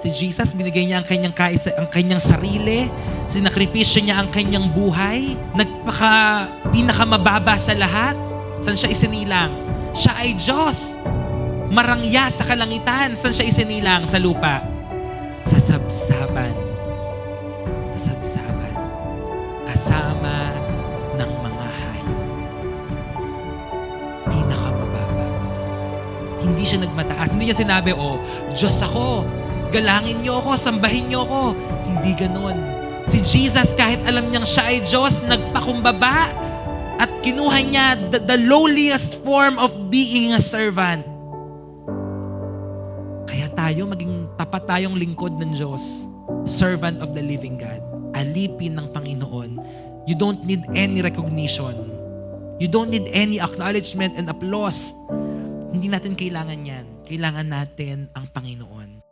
Si Jesus, binigay niya ang kanyang, kaisa, ang kanyang sarili. Sinakripisyo niya ang kanyang buhay. Nagpaka, pinakamababa sa lahat. San siya isinilang? Siya ay Diyos. Marangya sa kalangitan. San siya isinilang? Sa lupa. Sa sabsaban. Sa sabsaban. Kasama ng mga hayop. Pinakamababa. Hindi siya nagmataas. Hindi niya sinabi, oh, Diyos ako. Galangin niyo ako, sambahin niyo ako. Hindi ganon. Si Jesus, kahit alam niyang siya ay Diyos, nagpakumbaba at kinuha niya the, the lowliest form of being a servant. Kaya tayo, maging tapat tayong lingkod ng Diyos. Servant of the living God. Alipin ng Panginoon. You don't need any recognition. You don't need any acknowledgement and applause. Hindi natin kailangan yan. Kailangan natin ang Panginoon.